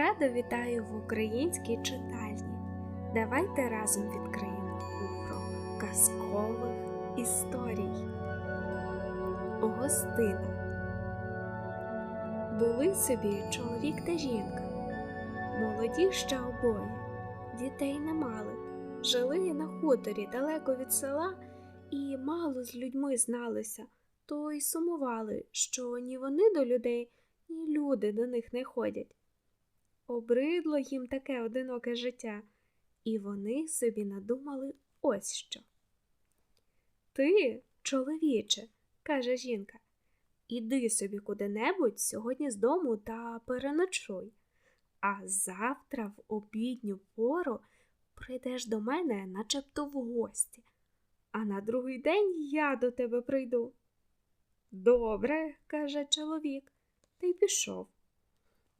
Радо вітаю в українській читальні. Давайте разом відкриємо кухру казкових історій. Гостина Були собі чоловік та жінка. Молоді ще обоє, дітей не мали. Жили на хуторі далеко від села і мало з людьми зналися, то й сумували, що ні вони до людей, ні люди до них не ходять. Обридло їм таке одиноке життя, і вони собі надумали ось що. Ти, чоловіче, каже жінка, іди собі куди-небудь сьогодні з дому та переночуй, а завтра в обідню пору прийдеш до мене начебто в гості, а на другий день я до тебе прийду. Добре, каже чоловік, та й пішов.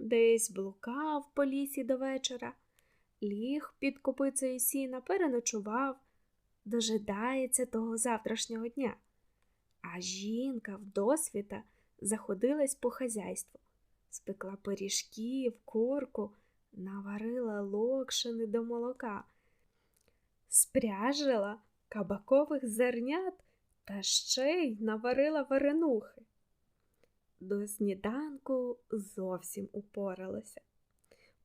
Десь блукав по лісі до вечора, ліг під копицею сіна, переночував, дожидається того завтрашнього дня. А жінка вдосвіта заходилась по хазяйству, спекла пиріжків, курку, наварила локшини до молока, спряжила кабакових зернят та ще й наварила варенухи. До сніданку зовсім упоралася,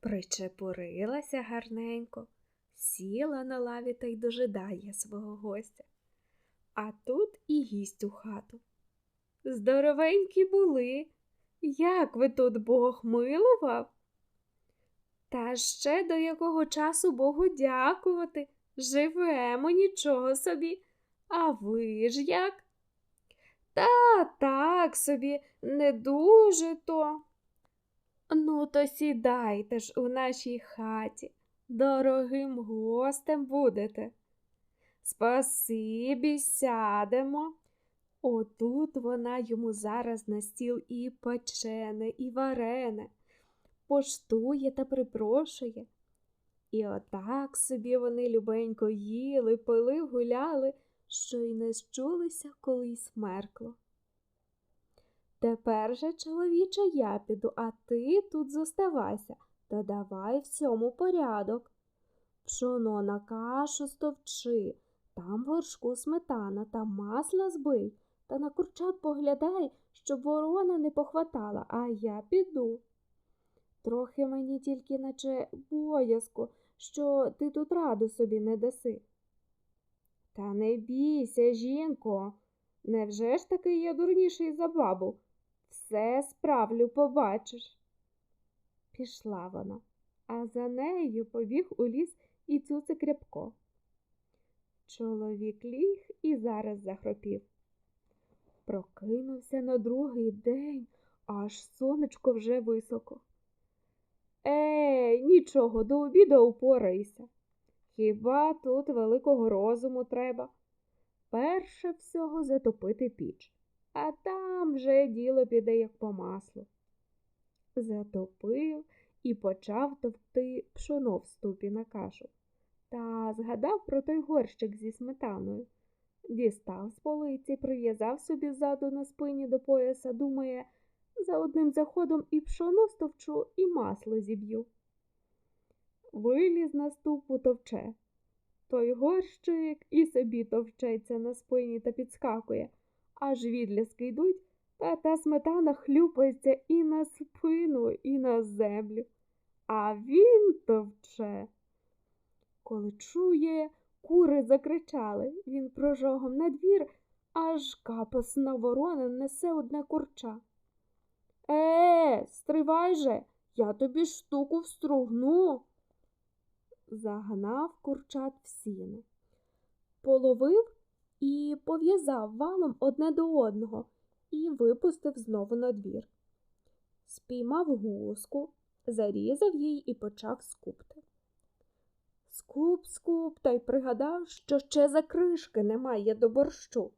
причепурилася гарненько, сіла на лаві та й дожидає свого гостя. А тут і гість у хату. Здоровенькі були. Як ви тут Бог милував? Та ще до якого часу Богу дякувати. Живемо нічого собі. А ви ж як? Та так собі, не дуже то. Ну, то сідайте ж у нашій хаті, дорогим гостем будете. Спасибі, сядемо. Отут вона йому зараз на стіл і печене, і варене, поштує та припрошує. І отак собі вони любенько їли, пили, гуляли що й не щулися, коли й смеркло. Тепер же, чоловіче, я піду, а ти тут зоставайся та давай всьому порядок. Пшоно на кашу стовчи, там горшку сметана та масла збий, та на курчат поглядай, щоб ворона не похватала, а я піду. Трохи мені тільки наче боязко, що ти тут раду собі не даси. Та не бійся, жінко, невже ж таки я дурніший за бабу? Все справлю, побачиш. Пішла вона, а за нею побіг у ліс і цуцик рябко. Чоловік ліг і зараз захропів. Прокинувся на другий день, аж сонечко вже високо. Ей, нічого, до обіду упорайся. Хіба тут великого розуму треба? Перше всього затопити піч, а там вже діло піде, як по маслу. Затопив і почав товкти пшоно в ступі на кашу. Та згадав про той горщик зі сметаною. Дістав з полиці, прив'язав собі ззаду на спині до пояса, думає, за одним заходом і пшоно стовчу, і масло зіб'ю виліз на ступу товче. Той горщик і собі товчеться на спині та підскакує, аж відляски йдуть, та та сметана хлюпається і на спину, і на землю. А він товче. Коли чує, кури закричали, він прожогом на двір, аж капосна ворона несе одне курча. Е, стривай же, я тобі штуку встругну загнав курчат в сіно, половив і пов'язав валом одне до одного і випустив знову на двір. Спіймав гуску, зарізав їй і почав скупти. Скуп, скуп, та й пригадав, що ще закришки немає до борщу.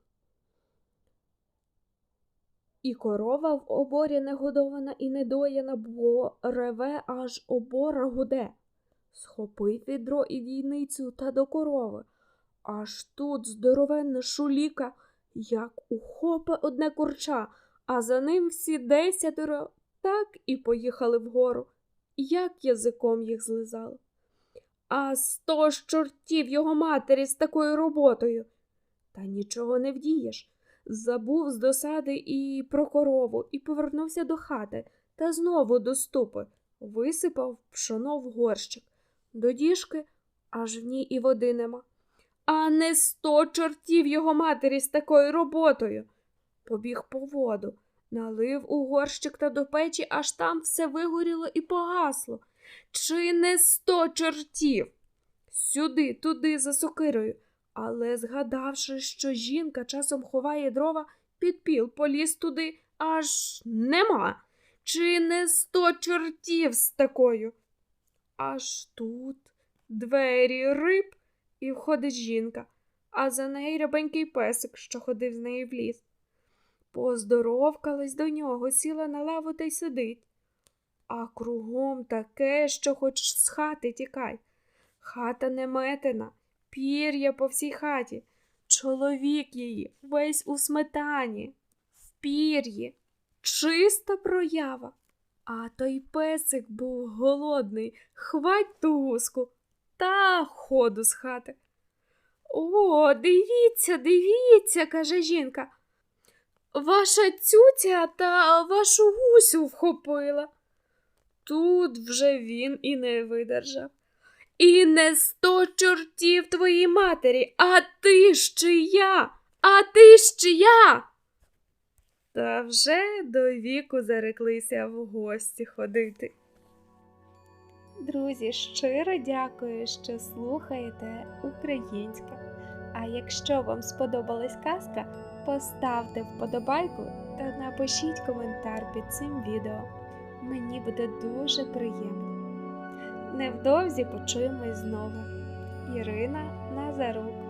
І корова в оборі не годована і не дояна, бо реве аж обора гуде схопив відро і війницю та до корови. Аж тут здоровенна шуліка, як ухопе одне курча, а за ним всі десятеро так і поїхали вгору. як язиком їх злизало. А сто ж чортів його матері з такою роботою. Та нічого не вдієш. Забув з досади і про корову, і повернувся до хати та знову до ступи, висипав пшоно в горщик. До діжки аж в ній і води нема. А не сто чортів його матері з такою роботою. Побіг по воду, налив у горщик та до печі, аж там все вигоріло і погасло. Чи не сто чортів? Сюди, туди, за сокирою. Але, згадавши, що жінка часом ховає дрова, підпіл поліз туди, аж нема. Чи не сто чортів з такою? Аж тут двері риб, і входить жінка, а за нею рябенький песик, що ходив з нею в ліс. Поздоровкалась до нього, сіла на лаву та й сидить. А кругом таке, що хоч з хати тікай. Хата не метена, пір'я по всій хаті. Чоловік її весь у сметані, в пір'ї, чиста проява. А той песик був голодний, хвать ту гуску та ходу з хати. О, дивіться, дивіться, каже жінка. Ваша цюця та вашу гусю вхопила. Тут вже він і не видержав. І не сто чортів твоїй матері, а ти ж чия, а ти ж чия. Та вже до віку зареклися в гості ходити. Друзі, щиро дякую, що слухаєте українське. А якщо вам сподобалась казка, поставте вподобайку та напишіть коментар під цим відео. Мені буде дуже приємно. Невдовзі почуємось знову. Ірина Назарук